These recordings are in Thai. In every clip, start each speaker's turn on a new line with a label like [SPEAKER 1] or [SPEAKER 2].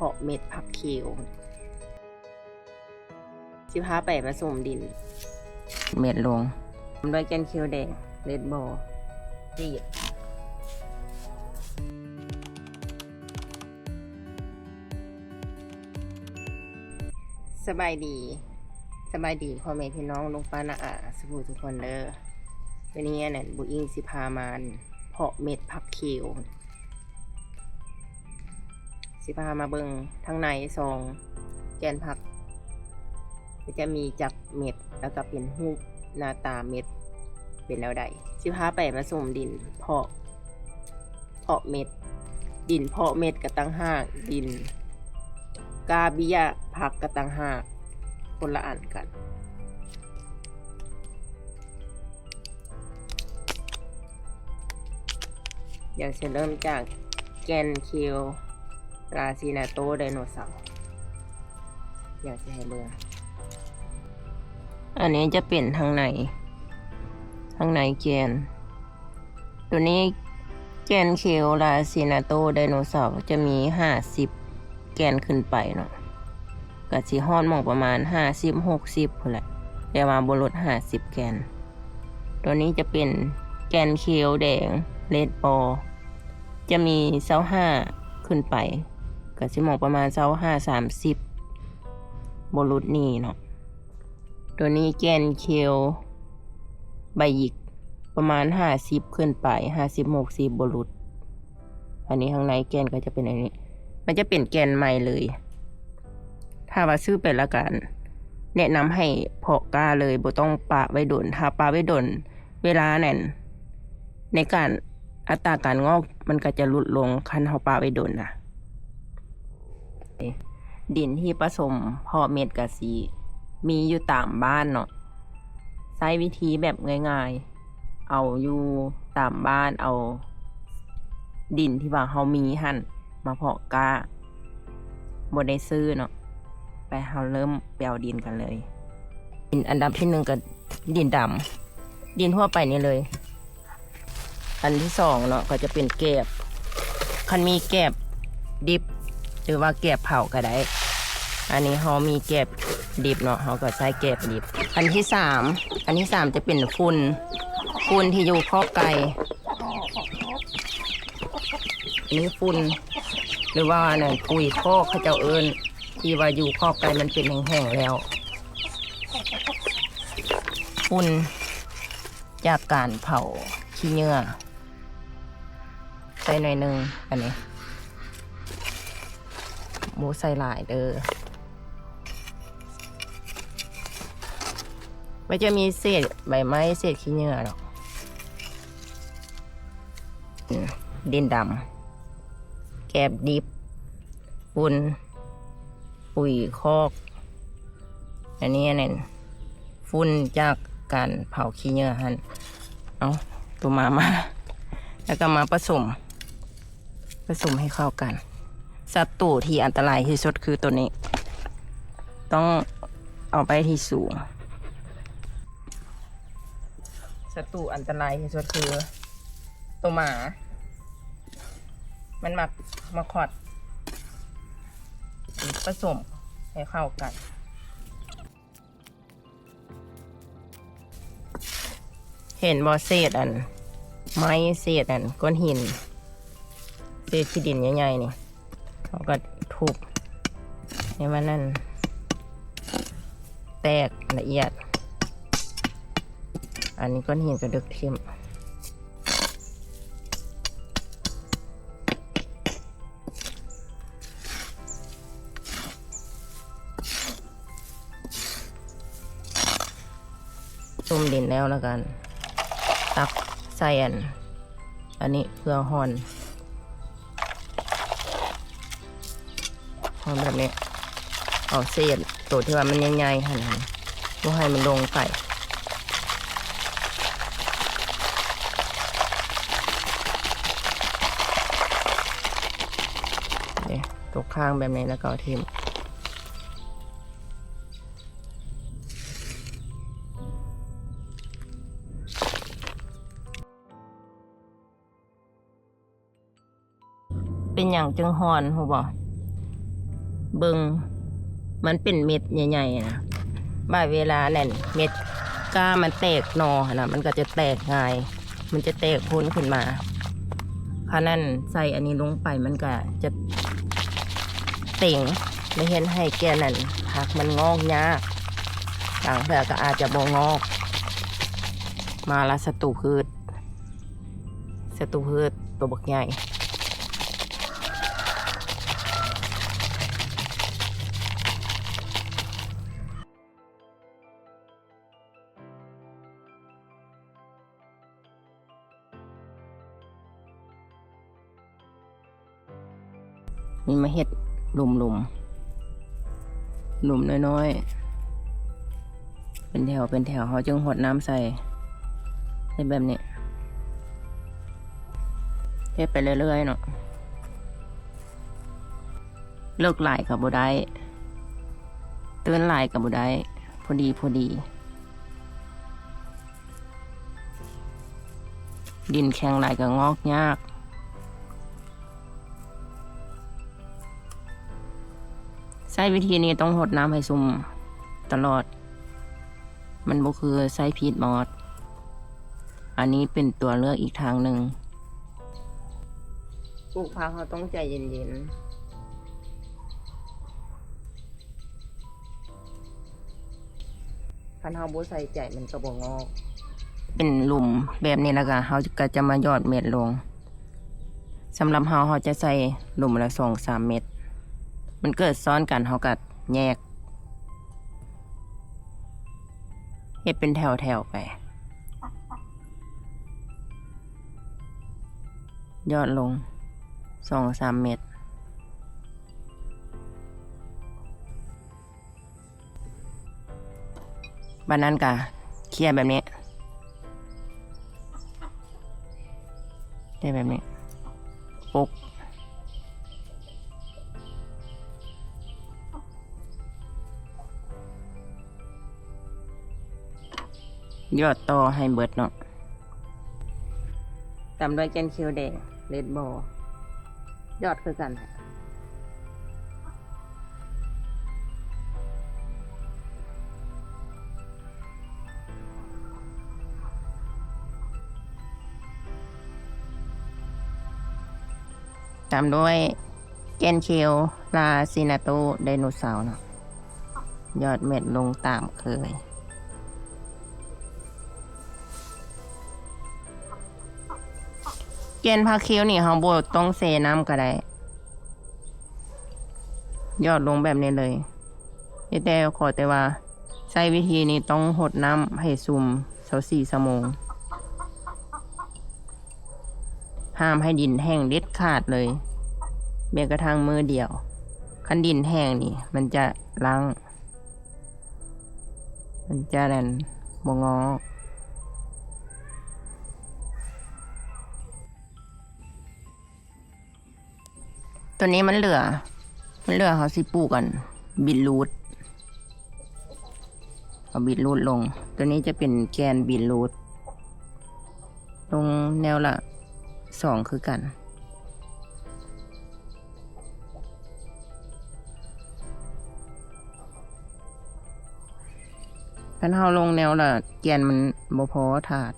[SPEAKER 1] เพาะเม็ดผักเขียวสิพาไปผสมดิน เม็ดลงด้วยแกนเคียวแดงเลดบอลจีดสบายดี สบายดีพ่อแม่พี่น้องลงปานาอาสบู่ทุกคนเด้อวันนี้นั่นบุอิงสิพามานเพาะเม็ดผักเขียว สิพามาเบิงทั้งในซอง แกนผักก็จะมีจับเม็ดแล้วก็เป็นรูปหน้าตาเม็ดเป็นแล้วใดสิพาไปผสมดินเพาะเพาะเม็ด ดินเพาะเม็ดกระตังหากดิน กาบิยะผักกระตังหากคนละอันกันเดี๋ยวจะเริ่มจากแกนคิว ราซินาโตไดโนเสาร์อยากจะให้เบิ่งอันนี้จะเป็นทางในทางในแกน ตัวนี้แกนเคิวราซินาโตไดโนเสาร์จะมีห้าสิบแกนขึ้นไปเนาะก็สิฮอดหมองประมาณห้าสิบหกสิบพอแหละแต่มาบนรถห้าสิบแกน ตัวนี้จะเป็นแกนเคียวแดงเลดบอจะมีเสาห้าขึ้นไป ก็สิมองประมาณเสาห้าสามสิบบนรถนี่เนาะตัวนี้แกนเคียวใบหยิกประมาณห้าสิบขึ้นไปห้าสิบหกสิบบนรถอันนี้ข้างในแกนก็จะเป็นอันนี้ มันจะเป็นแกนใหม่เลย ถ้าว่าซื้อไปละกันแนะนำให้เพาะกล้าเลยบ่ต้องปะไว้ดนถ้าปะไว้ดนเวลาแน่น ในการอัตราการงอกมันก็จะลดลงคันเฮาปะไว้ดนนะ ดินที่ผสมเพาะเม็ดกะสีมีอยู่ตามบ้านเนาะใช้วิธีแบบง่ายๆ เอาอยู่ตามบ้านเอา ดินที่ว่าเฮามีหั่นมาเพาะกล้าบ่ได้ซื้อเนาะไปเฮาเริ่มไปเอาดินกันเลย ดินอันดับที่หนึ่งก็ดินดำดินทั่วไปนี่เลย อันที่สองเนาะก็จะเป็นแกบคันมีแกบดิบ หรือว่าแกบเผาก็ได้ อันนี้เขามีแกบดิบเนาะเขาก็ใช้แกบดิบ อันที่สามอันที่สามจะเป็นฝุ่นฝุ่นที่อยู่ครอบไก่อันนี้ฝุ่นหรือว่าเนี่ยปุ๋ยคอกเขาเจ้าเอิญที่ว่าอยู่คอกไก่มันเป็นแห้งๆแล้วฝุ่นจากการเผาขี้เหงื่อใส่หน่อยนึงอันนี้หมูใส่หลายเด้อ ไม่จะมีเศษใบไม้เศษขี้เหงื่อหรอกดินดำแกบดิบฝุ่นปุ๋ยคอก อันนี้อันนั้นฝุ่นจากการเผาขี้เหงื่อหันเอาตัวมามา แล้วก็มาผสม ผสมให้เข้ากันศัตรูที่อันตรายที่สุดคือตัวนี้ ต้องเอาไปที่สูง ศัตรูอันตรายที่สุดคือตัวหมา มันมามาขอดผสมให้เข้ากันเห็นบอเศษอัน ไม้เศษอันก้อนหินเศษที่ดินใหญ่ๆนี่เขาก็ทุบให้มันนั่น แตกละเอียด อันนี้ก้อนหินกระดึกทิ่มจุ่มดินแล้วแล้วกัน ตักใส่อัน อันนี้เพื่อห่อนห่อนแบบนี้ เอาเศษตัวที่ว่ามันใหญ่ๆหันหันเพื่อให้มันลงไปเนี่ย ตัวข้างแบบนี้แล้วก็ทิมเป็นอย่างจึงหอนหูบอกเบิงมันเป็นเม็ดใหญ่ๆนะบ่ายเวลาแน่นเม็ดก้ามันแตกนอห์นะมันก็จะแตกง่าย มันจะแตกพ้นขึ้นมาขนั้นใส่อันนี้ลงไปมันก็จะ เต่งไม่เห็นให้แกนั่นหักมันงอกยากต่างเถื่อก็อาจจะบ่งอก มาละศัตรูพืชศัตรูพืชตัวบักใหญ่นี่มาเฮ็ด หลุมหลุมหลุมน้อยๆ เป็นแถวเป็นแถวเขาจึงหดน้ำใส่เฮ็ดแบบนี้เฮ็ดไปเรื่อยๆเนาะเลิกหลายกับบุได้เตือนหลายกับบุได้พอดีพอดี ดินแข็งหลายกับงอกยาก ช้วิธีนี้ต้องหดน้ำให้ซุ่มตลอด มันบ่คือใช้พีดมอสอันนี้เป็นตัวเลือกอีกทางหนึ่งปลูกผักเขาต้องใจเย็นๆคันเฮาบ่ใส่ใจมันก็บ่งอก เป็นหลุมแบบนี้แล้วก็เฮาก็จะมายอดเม็ดลงสำหรับเฮาเฮาจะใส่หลุมละ2-3เม็ด มันเกิดซ้อนกันเขากัดแยกเฮ็ดเป็นแถวๆไป ยอดลงสองสามเมตรบันนั้นกะเคลียร์แบบนี้ ได้แบบนี้ปุ๊บ ยอดต่อให้เบิดเนาะตามด้วยแกนเคียวแดงเลดบอยอดคือกันค่ะตามด้วยแกนเคียวลาซินาโตไดโนเสาร์เนาะยอดเม็ดลงตามเคย เกณฑ์พาเคียวนี่เขาบดต้องเซน้ำก็ได้ยอดลงแบบนี้เลยแต่ขอแต่ว่า ใช้วิธีนี้ต้องหดน้ำให้ซุ่มเสาสี่สมงห้ามให้ดินแห้งเด็ดขาดเลยแม้กระทั่งมือเดียว คันดินแห้งนี่ มันจะล้าง มันจะนั่นบงอ ตัวนี้มันเหลือ มันเหลือเขาสิปูกกัน บิดรูดเอาบิดรูดลง ตัวนี้จะเป็นแกนบิดรูดลงแนวละสองคือกันคันเฮาลงแนวละแกนมันบ่พอถาด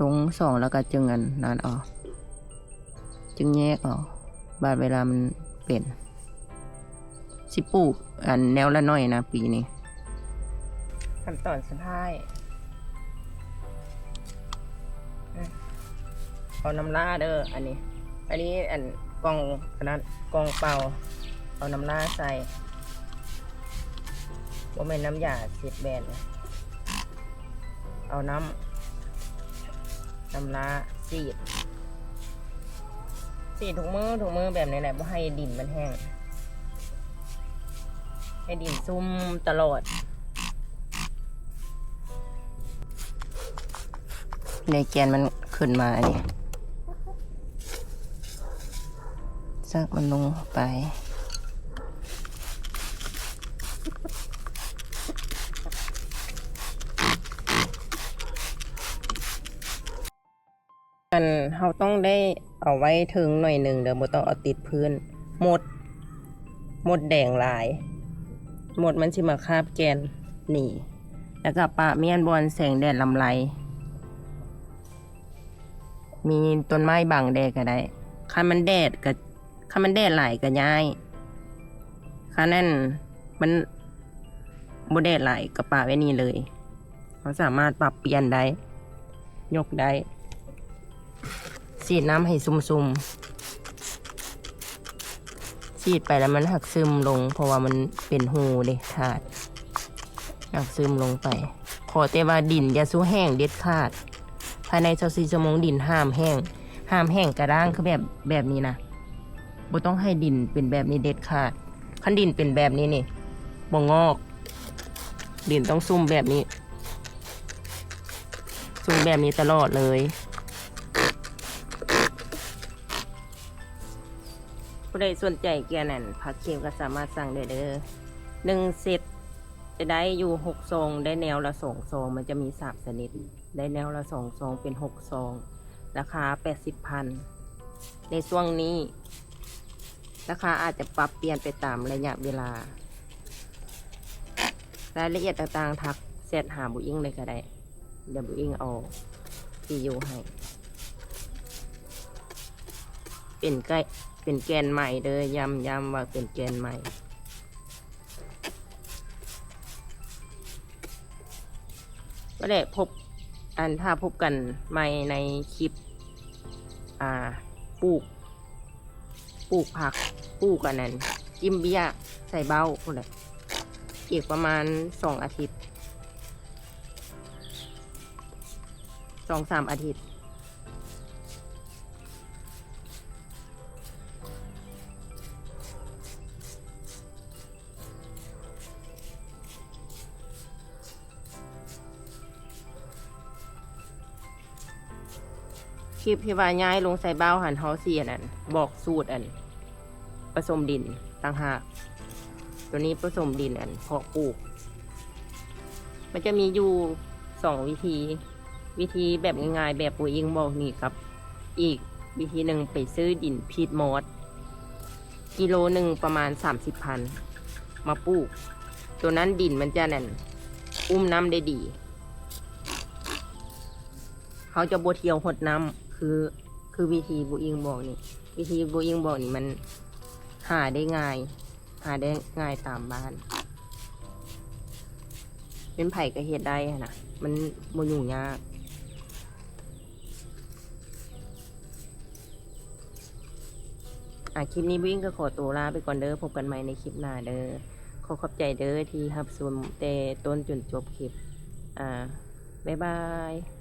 [SPEAKER 1] ลงสองแล้วก็จึงอันนั้นออกจึงแยกออก บาดเวลามันเป็นสิปลูกอันแนวละน้อยนะ ปีนี้ขั้นตอนสุดท้ายเอาน้ำลาเด้ออันนี้ อันนี้อันกองอันนั้นกองเปล่า เอาน้ำลาใส่ว่าเป็นน้ำยาเสีดแบนเอาน้ำน้ำลาสีด สีถุงมือถุงมือแบบนี้แหละเพื่อให้ดินมันแห้ง ให้ดินซุ่มตลอดในแกนมันขึ้นมาอันนี้ซักมันลงไป มันเราต้องได้เอาไว้ถึงหน่อยหนึ่งเดี๋ยวบ่ต้องเอาติดพื้นหมด หมดแดงลาย หมดมันสิมาคาบแกนหนีแล้วก็ปะเมียนบอลแสงแดดลำไรมีต้นไม้บังแดดก็ได้คันมันแดดก็คันมันแดดหลายก็ย้ายคันนั้นมันบ่แดดหลายก็ปะไว้นี่เลยเขาสามารถปรับเปลี่ยนได้ ยกได้ ฉีดน้ำให้ซุ่มๆฉีดไปแล้วมันหักซึมลง เพราะว่ามันเป็นหูเลยถาดหักซึมลงไป ขอแต่ว่าดินอย่าสู้แห้งเด็ดขาด ภายใน24ชั่วโมงดินห้ามแห้ง ห้ามแห้งกระด้างคือแบบแบบนี้นะบ่ต้องให้ดินเป็นแบบนี้เด็ดขาดคันดินเป็นแบบนี้นี่บ่งอก ดินต้องซุ่มแบบนี้ซุ่มแบบนี้ตลอดเลย ผู้ใดสนใจเกียร์นั่นพักเคียวก็สามารถสั่งได้เด้อหนึ่งเซตจะได้อยู่หกซองได้แนวละสองซองมันจะมีสามชนิด ได้แนวละสองซองเป็นหกซองราคาแปดสิบพันในช่วงนี้ ราคาอาจจะปรับเปลี่ยนไปตามระยะเวลา รายละเอียดต่างๆ ทักเซตหาบุอิงเลยก็ได้ เดี๋ยวบุอิงเอาที่อยู่ให้ เป็นใกล้ เป็นแกนใหม่เด้อย้ำย้ำว่าเป็นแกนใหม่ก็ได้พบอันถ้าพบกันใหม่ในคลิป อ่าปลูกปลูกผักปลูกกันนั้นจิ้มเบี้ยใส่เบ้าพวกเลยอีกประมาณสองอาทิตย์สองสามอาทิตย์ คลิปที่ว่าย้ายลงใส่เบ้าหันเฮาเสียนั่นบอกสูตรอัน ผสมดินต่างหากตัวนี้ผสมดินอันเพาะปลูก มันจะมีอยู่สองวิธี วิธีแบบง่ายๆแบบปุ๋ยอิงบอกนี่ครับ อีกวิธีหนึ่งไปซื้อดินพีดมอสกิโลหนึ่งประมาณสามสิบพันมาปลูก ตัวนั้นดินมันจะนั่นอุ้มน้ำได้ดี เขาจะบวเทียวหดน้ำ คือคือวิธีบูอิงบอกนี่วิธีบูอิงบอกนี่มันหาได้ง่าย หาได้ง่ายตามบ้าน เป็นไผ่กระเฮ็ดได้หั้นนะมันโมยุ่งยากอะคลิปนี้วิ่งก็ขอตัวลาไปก่อนเด้อพบกันใหม่ในคลิปหน้าเด้อขอขอบใจเด้อที่รับชมแต่ต้นจนจบคลิป อ่า บ๊ายบาย